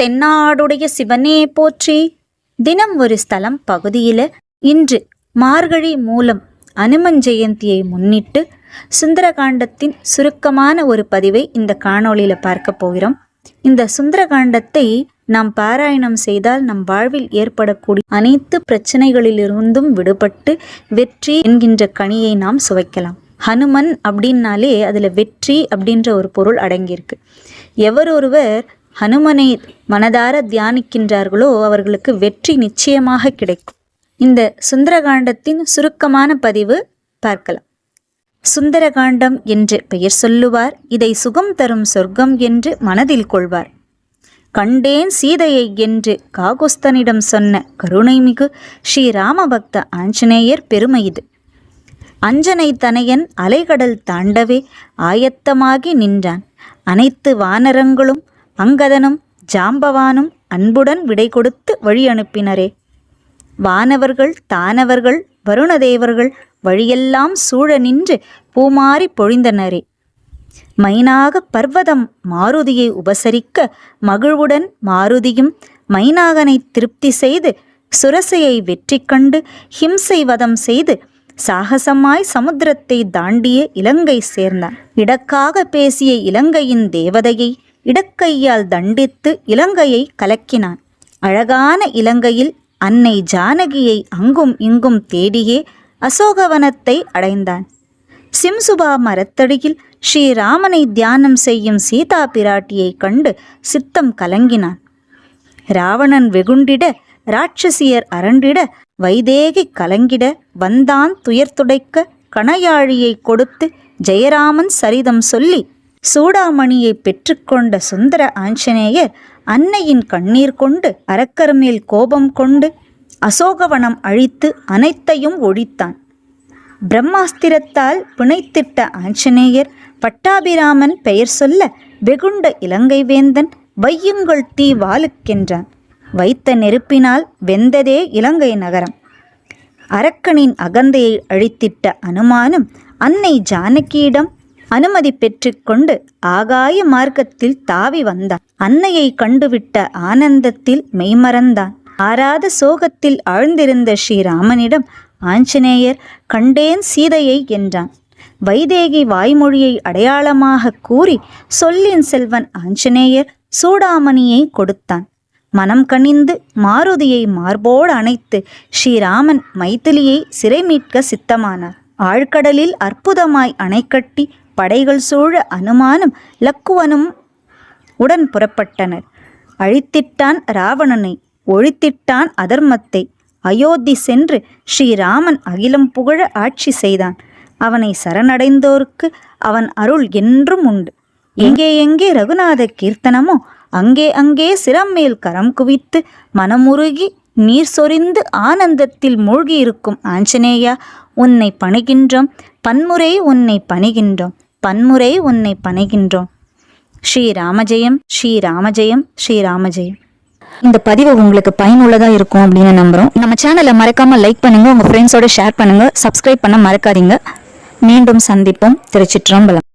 தென்னாடுடைய சிவனே போற்றி. தினம் ஒரு ஸ்தலம் பகுதியில் இன்று மார்கழி மூலம் அனுமன் ஜெயந்தியை முன்னிட்டு சுந்தரகாண்டத்தின் சுருக்கமான ஒரு பதிவை இந்த காணொளியில் பார்க்க போகிறோம். இந்த சுந்தரகாண்டத்தை நாம் பாராயணம் செய்தால் நம் வாழ்வில் ஏற்படக்கூடிய அனைத்து பிரச்சனைகளிலிருந்தும் விடுபட்டு வெற்றி என்கின்ற கனியை நாம் சுவைக்கலாம். ஹனுமன் அப்படின்னாலே அதில் வெற்றி அப்படின்ற ஒரு பொருள் அடங்கியிருக்கு. எவர் ஒருவர் ஹனுமனை மனதார தியானிக்கின்றார்களோ அவர்களுக்கு வெற்றி நிச்சயமாக கிடைக்கும். இந்த சுந்தரகாண்டத்தின் சுருக்கமான பதிவு பார்க்கலாம். சுந்தரகாண்டம் என்று பெயர் சொல்லுவார் இதை சுகம் தரும் சொர்க்கம் என்று மனதில் கொள்வார். கண்டேன் சீதையை என்று காகுஸ்தனிடம் சொன்ன கருணைமிகு ஸ்ரீராமபக்த ஆஞ்சநேயர் பெருமை இது. அஞ்சனை தனையன் அலைகடல் தாண்டவே ஆயத்தமாகி நின்றான். அனைத்து வானரங்களும் அங்கதனும் ஜாம்பவானும் அன்புடன் விடை கொடுத்து வழி அனுப்பினரே. வானவர்கள் தானவர்கள் வருணதேவர்கள் வழியெல்லாம் சூழ நின்று பூமாறி பொழிந்தனரே. மைனாக பர்வதம் மாருதியை உபசரிக்க மகிழ்வுடன் மாருதியும் மைனாகனை திருப்தி செய்து சுரசையை வெற்றி கண்டு ஹிம்சை வதம் செய்து சாகசமாய் சமுத்திரத்தை தாண்டிய இலங்கை சேர்ந்தான். இடக்காக பேசிய இலங்கையின் தேவதையை இடக்கையால் தண்டித்து இலங்கையை கலக்கினான். அழகான இலங்கையில் அன்னை ஜானகியை அங்கும் இங்கும் தேடியே அசோகவனத்தை அடைந்தான். சிம்சுபா மரத்தடியில் ஸ்ரீராமனை தியானம் செய்யும் சீதா பிராட்டியைக் கண்டு சித்தம் கலங்கினான். ராவணன் வெகுண்டிட ராட்சசியர் அரண்டிட வைதேகி கலங்கிட வந்தான் துயர்துடைக்க கணையாழியை கொடுத்து ஜெயராமன் சரிதம் சொல்லி சூடாமணியை பெற்றுக்கொண்ட சுந்தர ஆஞ்சநேயர் அன்னையின் கண்ணீர் கொண்டு அரக்கர் மேல் கோபம் கொண்டு அசோகவனம் அழித்து அனைத்தையும் ஒழித்தான். பிரம்மாஸ்திரத்தால் பிணைத்திட்ட ஆஞ்சநேயர் பட்டாபிராமன் பெயர் சொல்ல வெகுண்ட இலங்கை வேந்தன் வையுங்கள் தீ வாலுக்கென்றான். வைத்த நெருப்பினால் வெந்ததே இலங்கை நகரம். அரக்கனின் அகந்தையை அழித்திட்ட அனுமானம் அன்னை ஜானகியிடம் அனுமதி பெற்றுக்கொண்டு ஆகாய மார்க்கத்தில் தாவி வந்தான். அன்னையை கண்டுவிட்ட ஆனந்தத்தில் மெய்மறந்தான். ஆறாத சோகத்தில் ஆழ்ந்திருந்த ஸ்ரீராமனிடம் ஆஞ்சநேயர் கண்டேன் சீதையை என்றான். வைதேகி வாய்மொழியை அடையாளமாக கூறி சொல்லின் செல்வன் ஆஞ்சநேயர் சூடாமணியை கொடுத்தான். மனம் கனிந்து மாருதியை மார்போடு அணைத்து ஸ்ரீராமன் மைத்திலியை சிறை மீட்க சித்தமானார். ஆழ்கடலில் அற்புதமாய் அணை கட்டி படைகள் சூழ அனுமானம் லக்குவனும் உடன் புறப்பட்டனர். அழித்திட்டான் ராவணனை ஒழித்திட்டான் அதர்மத்தை. அயோத்தி சென்று ஸ்ரீராமன் அகிலம் புகழ ஆட்சி செய்தான். அவனை சரணடைந்தோருக்கு அவன் அருள் என்றும் உண்டு. எங்கே எங்கே ரகுநாத கீர்த்தனமோ அங்கே அங்கே சிரம் மேல் கரம் குவித்து மனமுருகி நீர் சொரிந்து ஆனந்தத்தில் மூழ்கியிருக்கும் ஆஞ்சநேயா உன்னை பணிகின்றோம் பன்முறை உன்னை பணிகின்றோம். பன்முறை உன்னை பணிகின்றோம். ஸ்ரீ ராமஜெயம் ஸ்ரீ ராமஜெயம் ஸ்ரீ ராமஜெயம் இந்த பதிவு உங்களுக்கு பயனுள்ளதாக இருக்கும் அப்படின்னு நம்புகிறோம் நம்ம சேனலை மறக்காம லைக் பண்ணுங்க உங்க ஃப்ரெண்ட்ஸோட ஷேர் பண்ணுங்க சப்ஸ்கிரைப் பண்ண மறக்காதீங்க. மீண்டும் சந்திப்போம். திருச்சிற்றம்பலம்.